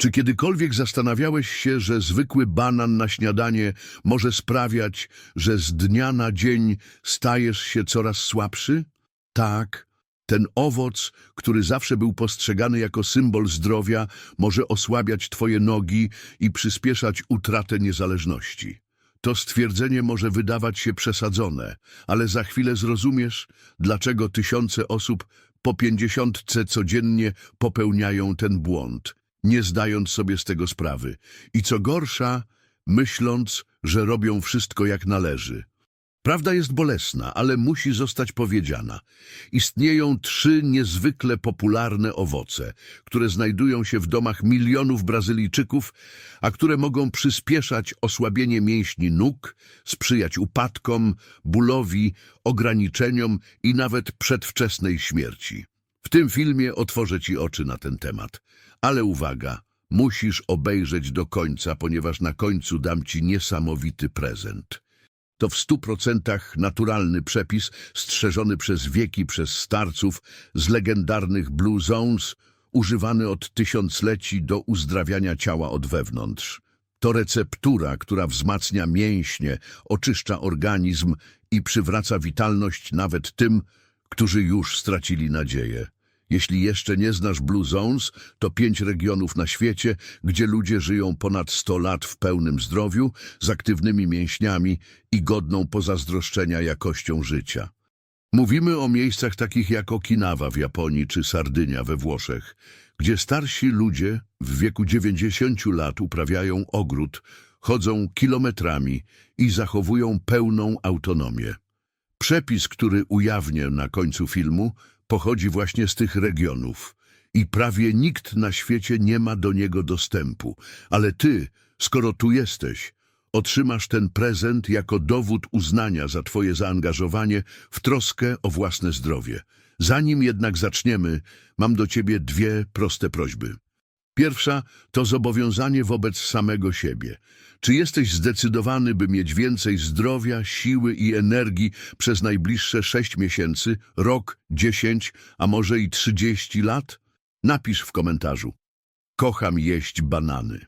Czy kiedykolwiek zastanawiałeś się, że zwykły banan na śniadanie może sprawiać, że z dnia na dzień stajesz się coraz słabszy? Tak, ten owoc, który zawsze był postrzegany jako symbol zdrowia, może osłabiać twoje nogi i przyspieszać utratę niezależności. To stwierdzenie może wydawać się przesadzone, ale za chwilę zrozumiesz, dlaczego tysiące osób po pięćdziesiątce codziennie popełniają ten błąd, nie zdając sobie z tego sprawy. I co gorsza, myśląc, że robią wszystko jak należy. Prawda jest bolesna, ale musi zostać powiedziana. Istnieją trzy niezwykle popularne owoce, które znajdują się w domach milionów Brazylijczyków, a które mogą przyspieszać osłabienie mięśni nóg, sprzyjać upadkom, bólowi, ograniczeniom i nawet przedwczesnej śmierci. W tym filmie otworzę Ci oczy na ten temat. Ale uwaga, musisz obejrzeć do końca, ponieważ na końcu dam Ci niesamowity prezent. To w stu procentach naturalny przepis strzeżony przez wieki przez starców z legendarnych Blue Zones, używany od tysiącleci do uzdrawiania ciała od wewnątrz. To receptura, która wzmacnia mięśnie, oczyszcza organizm i przywraca witalność nawet tym, którzy już stracili nadzieję. Jeśli jeszcze nie znasz Blue Zones, to pięć regionów na świecie, gdzie ludzie żyją ponad 100 lat w pełnym zdrowiu, z aktywnymi mięśniami i godną pozazdroszczenia jakością życia. Mówimy o miejscach takich jak Okinawa w Japonii czy Sardynia we Włoszech, gdzie starsi ludzie w wieku 90 lat uprawiają ogród, chodzą kilometrami i zachowują pełną autonomię. Przepis, który ujawnię na końcu filmu, pochodzi właśnie z tych regionów i prawie nikt na świecie nie ma do niego dostępu. Ale ty, skoro tu jesteś, otrzymasz ten prezent jako dowód uznania za twoje zaangażowanie w troskę o własne zdrowie. Zanim jednak zaczniemy, mam do ciebie dwie proste prośby. Pierwsza to zobowiązanie wobec samego siebie. Czy jesteś zdecydowany, by mieć więcej zdrowia, siły i energii przez najbliższe sześć miesięcy, rok, dziesięć, a może i trzydzieści lat? Napisz w komentarzu. Kocham jeść banany.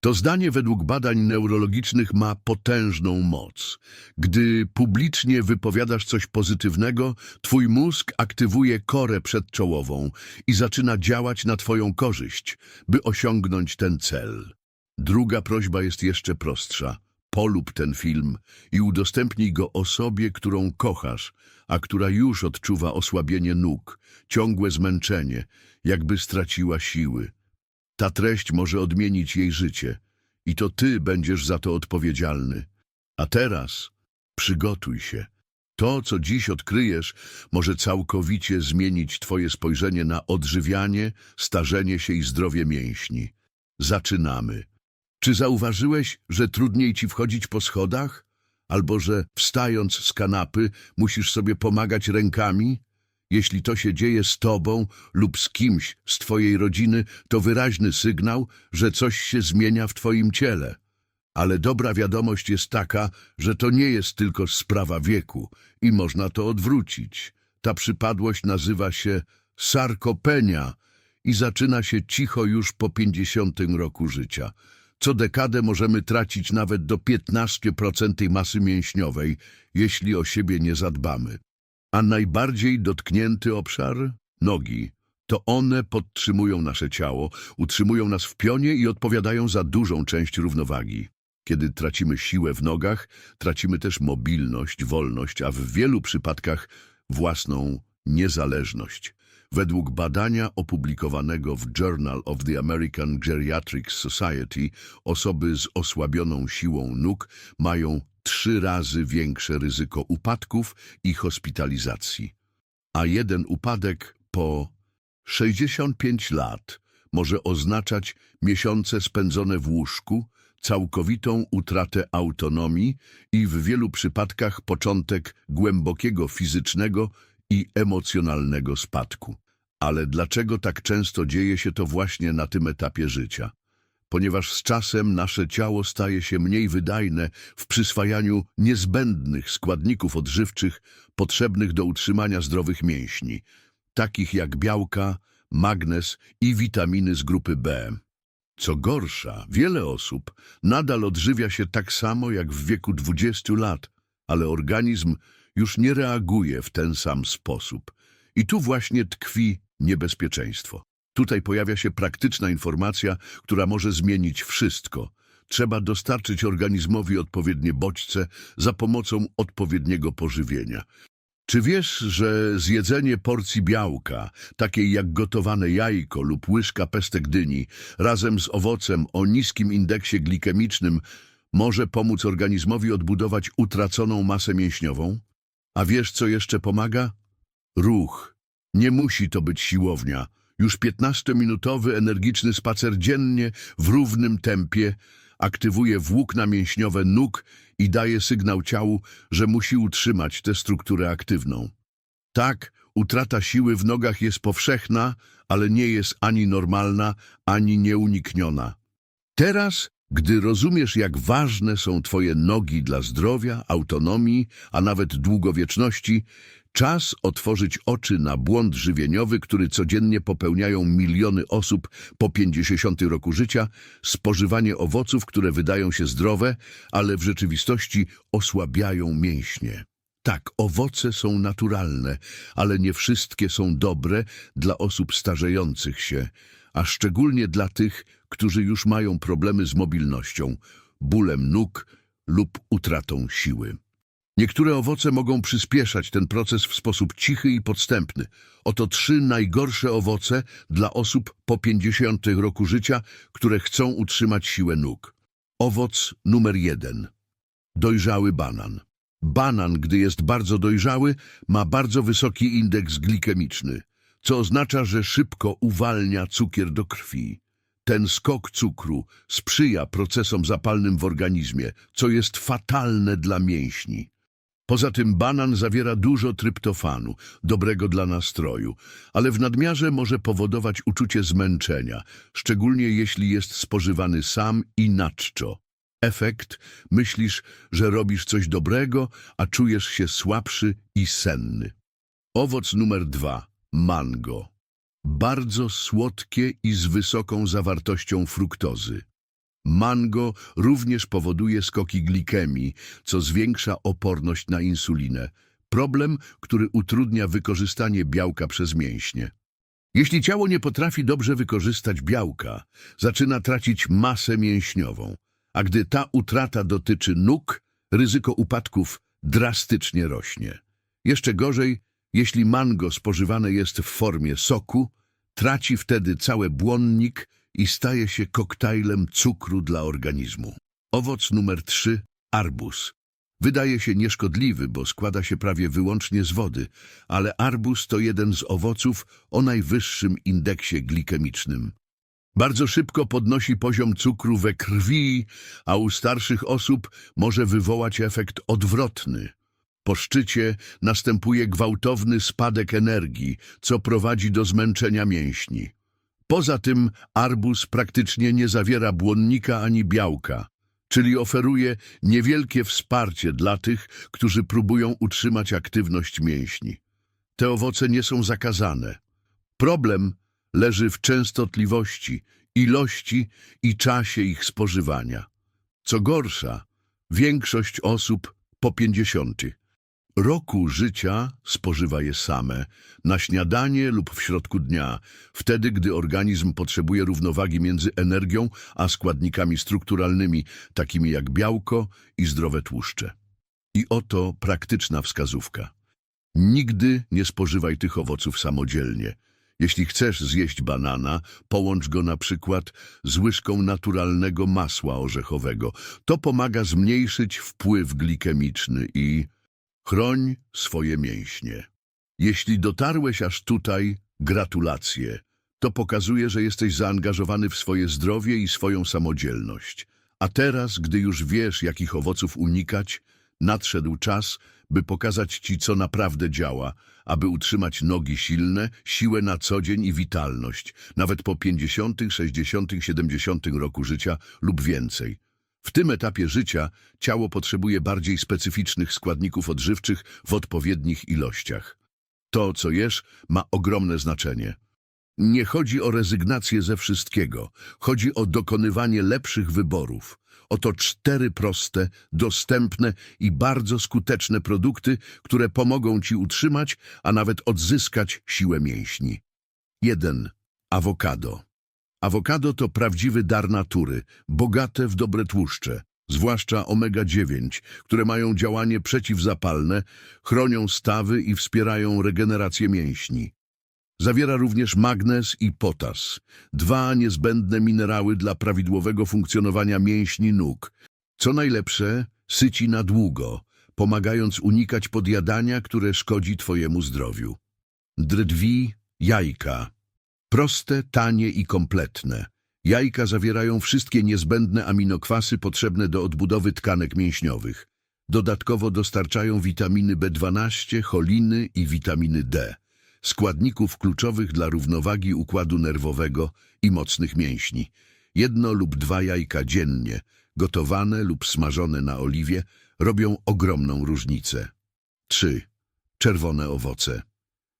To zdanie według badań neurologicznych ma potężną moc. Gdy publicznie wypowiadasz coś pozytywnego, twój mózg aktywuje korę przedczołową i zaczyna działać na twoją korzyść, by osiągnąć ten cel. Druga prośba jest jeszcze prostsza. Polub ten film i udostępnij go osobie, którą kochasz, a która już odczuwa osłabienie nóg, ciągłe zmęczenie, jakby straciła siły. Ta treść może odmienić jej życie i to ty będziesz za to odpowiedzialny. A teraz przygotuj się. To, co dziś odkryjesz, może całkowicie zmienić twoje spojrzenie na odżywianie, starzenie się i zdrowie mięśni. Zaczynamy. Czy zauważyłeś, że trudniej ci wchodzić po schodach? Albo że wstając z kanapy musisz sobie pomagać rękami? Jeśli to się dzieje z tobą lub z kimś z twojej rodziny, to wyraźny sygnał, że coś się zmienia w twoim ciele. Ale dobra wiadomość jest taka, że to nie jest tylko sprawa wieku i można to odwrócić. Ta przypadłość nazywa się sarkopenia i zaczyna się cicho już po 50 roku życia. Co dekadę możemy tracić nawet do 15% tej masy mięśniowej, jeśli o siebie nie zadbamy. A najbardziej dotknięty obszar? Nogi. To one podtrzymują nasze ciało, utrzymują nas w pionie i odpowiadają za dużą część równowagi. Kiedy tracimy siłę w nogach, tracimy też mobilność, wolność, a w wielu przypadkach własną niezależność. Według badania opublikowanego w Journal of the American Geriatric Society osoby z osłabioną siłą nóg mają trzy razy większe ryzyko upadków i hospitalizacji. A jeden upadek po 65 lat może oznaczać miesiące spędzone w łóżku, całkowitą utratę autonomii i w wielu przypadkach początek głębokiego fizycznego i emocjonalnego spadku. Ale dlaczego tak często dzieje się to właśnie na tym etapie życia? Ponieważ z czasem nasze ciało staje się mniej wydajne w przyswajaniu niezbędnych składników odżywczych potrzebnych do utrzymania zdrowych mięśni, takich jak białka, magnez i witaminy z grupy B. Co gorsza, wiele osób nadal odżywia się tak samo jak w wieku 20 lat, ale organizm już nie reaguje w ten sam sposób. I tu właśnie tkwi niebezpieczeństwo. Tutaj pojawia się praktyczna informacja, która może zmienić wszystko. Trzeba dostarczyć organizmowi odpowiednie bodźce za pomocą odpowiedniego pożywienia. Czy wiesz, że zjedzenie porcji białka, takiej jak gotowane jajko lub łyżka pestek dyni, razem z owocem o niskim indeksie glikemicznym, może pomóc organizmowi odbudować utraconą masę mięśniową? A wiesz, co jeszcze pomaga? Ruch. Nie musi to być siłownia. Już 15-minutowy energiczny spacer dziennie w równym tempie aktywuje włókna mięśniowe nóg i daje sygnał ciału, że musi utrzymać tę strukturę aktywną. Tak, utrata siły w nogach jest powszechna, ale nie jest ani normalna, ani nieunikniona. Teraz, gdy rozumiesz, jak ważne są Twoje nogi dla zdrowia, autonomii, a nawet długowieczności, czas otworzyć oczy na błąd żywieniowy, który codziennie popełniają miliony osób po 50 roku życia, spożywanie owoców, które wydają się zdrowe, ale w rzeczywistości osłabiają mięśnie. Tak, owoce są naturalne, ale nie wszystkie są dobre dla osób starzejących się, a szczególnie dla tych, którzy już mają problemy z mobilnością, bólem nóg lub utratą siły. Niektóre owoce mogą przyspieszać ten proces w sposób cichy i podstępny. Oto trzy najgorsze owoce dla osób po 50 roku życia, które chcą utrzymać siłę nóg. Owoc numer jeden. Dojrzały banan. Banan, gdy jest bardzo dojrzały, ma bardzo wysoki indeks glikemiczny, co oznacza, że szybko uwalnia cukier do krwi. Ten skok cukru sprzyja procesom zapalnym w organizmie, co jest fatalne dla mięśni. Poza tym banan zawiera dużo tryptofanu, dobrego dla nastroju, ale w nadmiarze może powodować uczucie zmęczenia, szczególnie jeśli jest spożywany sam i na czczo. Efekt? Myślisz, że robisz coś dobrego, a czujesz się słabszy i senny. Owoc numer dwa. Mango. Bardzo słodkie i z wysoką zawartością fruktozy. Mango również powoduje skoki glikemii, co zwiększa oporność na insulinę. Problem, który utrudnia wykorzystanie białka przez mięśnie. Jeśli ciało nie potrafi dobrze wykorzystać białka, zaczyna tracić masę mięśniową, a gdy ta utrata dotyczy nóg, ryzyko upadków drastycznie rośnie. Jeszcze gorzej, jeśli mango spożywane jest w formie soku, traci wtedy cały błonnik i staje się koktajlem cukru dla organizmu. Owoc numer 3. Arbuz. Wydaje się nieszkodliwy, bo składa się prawie wyłącznie z wody, ale arbuz to jeden z owoców o najwyższym indeksie glikemicznym. Bardzo szybko podnosi poziom cukru we krwi, a u starszych osób może wywołać efekt odwrotny. Po szczycie następuje gwałtowny spadek energii, co prowadzi do zmęczenia mięśni. Poza tym arbuz praktycznie nie zawiera błonnika ani białka, czyli oferuje niewielkie wsparcie dla tych, którzy próbują utrzymać aktywność mięśni. Te owoce nie są zakazane. Problem leży w częstotliwości, ilości i czasie ich spożywania. Co gorsza, większość osób po 50 roku życia spożywa je same, na śniadanie lub w środku dnia, wtedy gdy organizm potrzebuje równowagi między energią a składnikami strukturalnymi, takimi jak białko i zdrowe tłuszcze. I oto praktyczna wskazówka. Nigdy nie spożywaj tych owoców samodzielnie. Jeśli chcesz zjeść banana, połącz go na przykład z łyżką naturalnego masła orzechowego. To pomaga zmniejszyć wpływ glikemiczny i chroń swoje mięśnie. Jeśli dotarłeś aż tutaj, gratulacje. To pokazuje, że jesteś zaangażowany w swoje zdrowie i swoją samodzielność. A teraz, gdy już wiesz, jakich owoców unikać, nadszedł czas, by pokazać Ci, co naprawdę działa, aby utrzymać nogi silne, siłę na co dzień i witalność, nawet po 50., 60., 70 roku życia lub więcej. W tym etapie życia ciało potrzebuje bardziej specyficznych składników odżywczych w odpowiednich ilościach. To, co jesz, ma ogromne znaczenie. Nie chodzi o rezygnację ze wszystkiego. Chodzi o dokonywanie lepszych wyborów. Oto cztery proste, dostępne i bardzo skuteczne produkty, które pomogą Ci utrzymać, a nawet odzyskać siłę mięśni. 1. Awokado. Awokado to prawdziwy dar natury, bogate w dobre tłuszcze, zwłaszcza omega-9, które mają działanie przeciwzapalne, chronią stawy i wspierają regenerację mięśni. Zawiera również magnez i potas, dwa niezbędne minerały dla prawidłowego funkcjonowania mięśni nóg. Co najlepsze, syci na długo, pomagając unikać podjadania, które szkodzi Twojemu zdrowiu. Drydwi, jajka. Proste, tanie i kompletne. Jajka zawierają wszystkie niezbędne aminokwasy potrzebne do odbudowy tkanek mięśniowych. Dodatkowo dostarczają witaminy B12, choliny i witaminy D, składników kluczowych dla równowagi układu nerwowego i mocnych mięśni. Jedno lub dwa jajka dziennie, gotowane lub smażone na oliwie, robią ogromną różnicę. 3. Czerwone owoce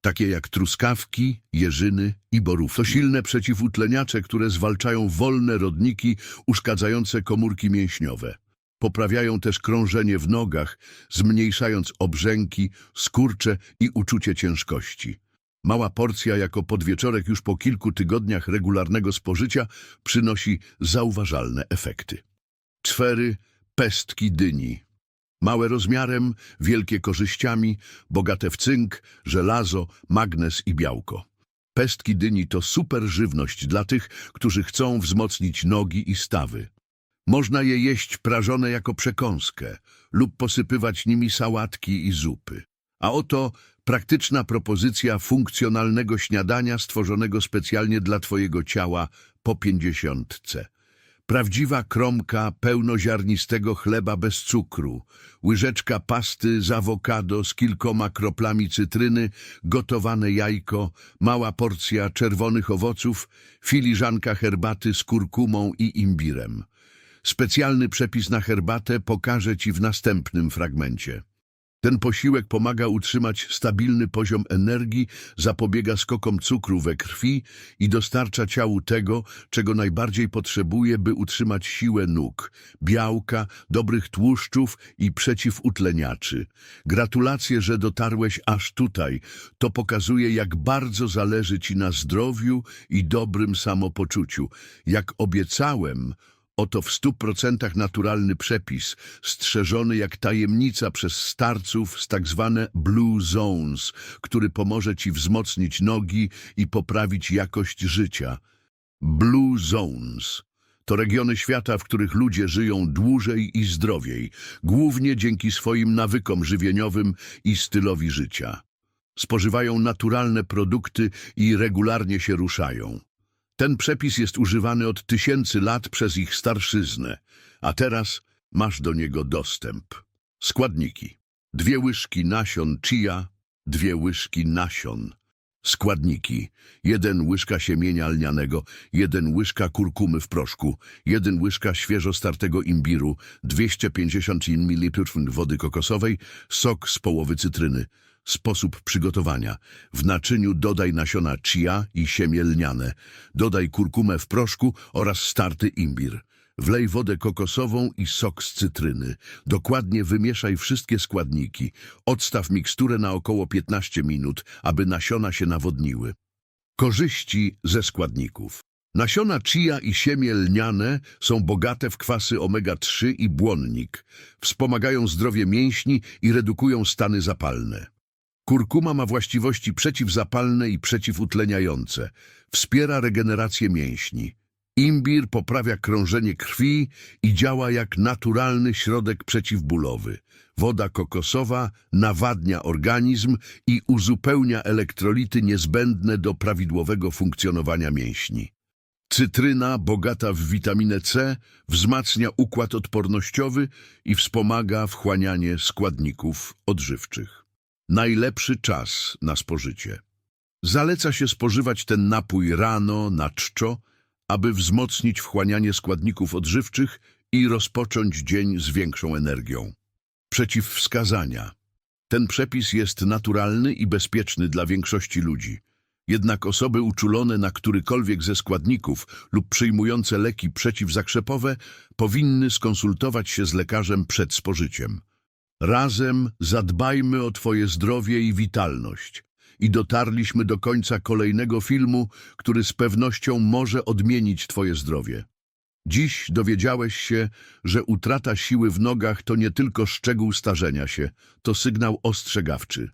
takie jak truskawki, jeżyny i borów. To silne przeciwutleniacze, które zwalczają wolne rodniki uszkadzające komórki mięśniowe. Poprawiają też krążenie w nogach, zmniejszając obrzęki, skurcze i uczucie ciężkości. Mała porcja jako podwieczorek już po kilku tygodniach regularnego spożycia przynosi zauważalne efekty. Cztery pestki dyni. Małe rozmiarem, wielkie korzyściami, bogate w cynk, żelazo, magnez i białko. Pestki dyni to super żywność dla tych, którzy chcą wzmocnić nogi i stawy. Można je jeść prażone jako przekąskę lub posypywać nimi sałatki i zupy. A oto praktyczna propozycja funkcjonalnego śniadania stworzonego specjalnie dla Twojego ciała po pięćdziesiątce. Prawdziwa kromka pełnoziarnistego chleba bez cukru, łyżeczka pasty z awokado z kilkoma kroplami cytryny, gotowane jajko, mała porcja czerwonych owoców, filiżanka herbaty z kurkumą i imbirem. Specjalny przepis na herbatę pokażę Ci w następnym fragmencie. Ten posiłek pomaga utrzymać stabilny poziom energii, zapobiega skokom cukru we krwi i dostarcza ciału tego, czego najbardziej potrzebuje, by utrzymać siłę nóg, białka, dobrych tłuszczów i przeciwutleniaczy. Gratulacje, że dotarłeś aż tutaj. To pokazuje, jak bardzo zależy Ci na zdrowiu i dobrym samopoczuciu. Jak obiecałem, Oto w stu procentach naturalny przepis, strzeżony jak tajemnica przez starców z tak zwane Blue Zones, który pomoże Ci wzmocnić nogi i poprawić jakość życia. Blue Zones to regiony świata, w których ludzie żyją dłużej i zdrowiej, głównie dzięki swoim nawykom żywieniowym i stylowi życia. Spożywają naturalne produkty i regularnie się ruszają. Ten przepis jest używany od tysięcy lat przez ich starszyznę, a teraz masz do niego dostęp. Składniki. Dwie łyżki nasion chia, dwie łyżki nasion. Składniki. Jeden łyżka siemienia lnianego, jeden łyżka kurkumy w proszku, jeden łyżka świeżo startego imbiru, 250 ml wody kokosowej, sok z połowy cytryny. Sposób przygotowania. W naczyniu dodaj nasiona chia i siemię lniane. Dodaj kurkumę w proszku oraz starty imbir. Wlej wodę kokosową i sok z cytryny. Dokładnie wymieszaj wszystkie składniki. Odstaw miksturę na około 15 minut, aby nasiona się nawodniły. Korzyści ze składników. Nasiona chia i siemię lniane są bogate w kwasy omega-3 i błonnik. Wspomagają zdrowie mięśni i redukują stany zapalne. Kurkuma ma właściwości przeciwzapalne i przeciwutleniające. Wspiera regenerację mięśni. Imbir poprawia krążenie krwi i działa jak naturalny środek przeciwbólowy. Woda kokosowa nawadnia organizm i uzupełnia elektrolity niezbędne do prawidłowego funkcjonowania mięśni. Cytryna, bogata w witaminę C, wzmacnia układ odpornościowy i wspomaga wchłanianie składników odżywczych. Najlepszy czas na spożycie. Zaleca się spożywać ten napój rano, na czczo, aby wzmocnić wchłanianie składników odżywczych i rozpocząć dzień z większą energią. Przeciwwskazania. Ten przepis jest naturalny i bezpieczny dla większości ludzi. Jednak osoby uczulone na którykolwiek ze składników lub przyjmujące leki przeciwzakrzepowe powinny skonsultować się z lekarzem przed spożyciem. Razem zadbajmy o Twoje zdrowie i witalność. I dotarliśmy do końca kolejnego filmu, który z pewnością może odmienić Twoje zdrowie. Dziś dowiedziałeś się, że utrata siły w nogach to nie tylko szczegół starzenia się, to sygnał ostrzegawczy.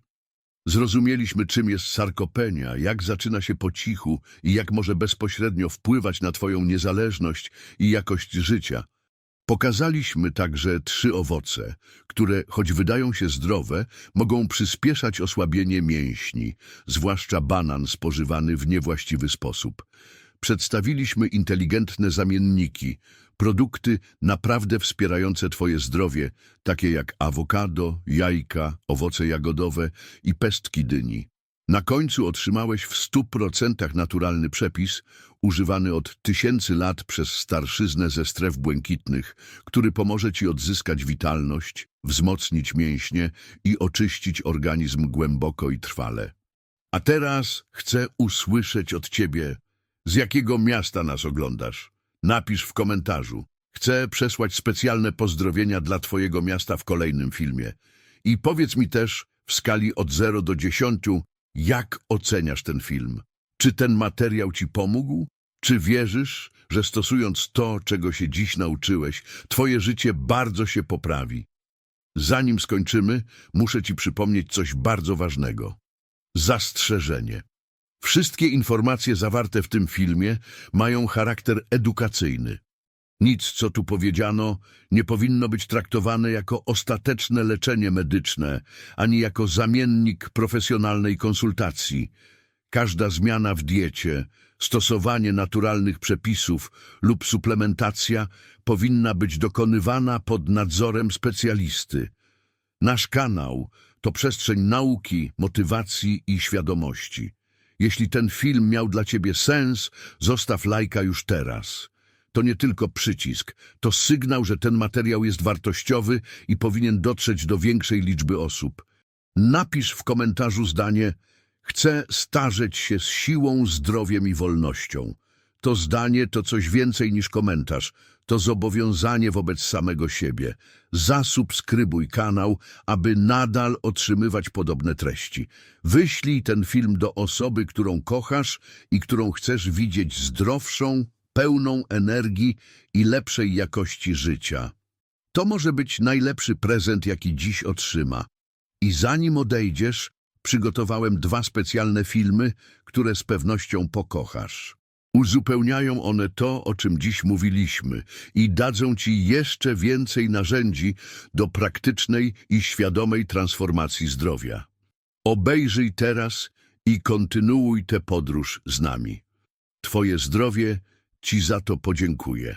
Zrozumieliśmy, czym jest sarkopenia, jak zaczyna się po cichu i jak może bezpośrednio wpływać na Twoją niezależność i jakość życia. Pokazaliśmy także trzy owoce, które, choć wydają się zdrowe, mogą przyspieszać osłabienie mięśni, zwłaszcza banan spożywany w niewłaściwy sposób. Przedstawiliśmy inteligentne zamienniki, produkty naprawdę wspierające Twoje zdrowie, takie jak awokado, jajka, owoce jagodowe i pestki dyni. Na końcu otrzymałeś w 100% naturalny przepis, używany od tysięcy lat przez starszyznę ze stref błękitnych, który pomoże Ci odzyskać witalność, wzmocnić mięśnie i oczyścić organizm głęboko i trwale. A teraz chcę usłyszeć od Ciebie, z jakiego miasta nas oglądasz. Napisz w komentarzu. Chcę przesłać specjalne pozdrowienia dla Twojego miasta w kolejnym filmie. I powiedz mi też w skali od 0 do 10, jak oceniasz ten film? Czy ten materiał Ci pomógł? Czy wierzysz, że stosując to, czego się dziś nauczyłeś, Twoje życie bardzo się poprawi? Zanim skończymy, muszę Ci przypomnieć coś bardzo ważnego. Zastrzeżenie. Wszystkie informacje zawarte w tym filmie mają charakter edukacyjny. Nic, co tu powiedziano, nie powinno być traktowane jako ostateczne leczenie medyczne, ani jako zamiennik profesjonalnej konsultacji. Każda zmiana w diecie, stosowanie naturalnych przepisów lub suplementacja powinna być dokonywana pod nadzorem specjalisty. Nasz kanał to przestrzeń nauki, motywacji i świadomości. Jeśli ten film miał dla Ciebie sens, zostaw lajka już teraz. To nie tylko przycisk, to sygnał, że ten materiał jest wartościowy i powinien dotrzeć do większej liczby osób. Napisz w komentarzu zdanie Chcę starzeć się z siłą, zdrowiem i wolnością. To zdanie to coś więcej niż komentarz. To zobowiązanie wobec samego siebie. Zasubskrybuj kanał, aby nadal otrzymywać podobne treści. Wyślij ten film do osoby, którą kochasz i którą chcesz widzieć zdrowszą, pełną energii i lepszej jakości życia. To może być najlepszy prezent, jaki dziś otrzyma. I zanim odejdziesz, przygotowałem dwa specjalne filmy, które z pewnością pokochasz. Uzupełniają one to, o czym dziś mówiliśmy i dadzą Ci jeszcze więcej narzędzi do praktycznej i świadomej transformacji zdrowia. Obejrzyj teraz i kontynuuj tę podróż z nami. Twoje zdrowie Ci za to podziękuję.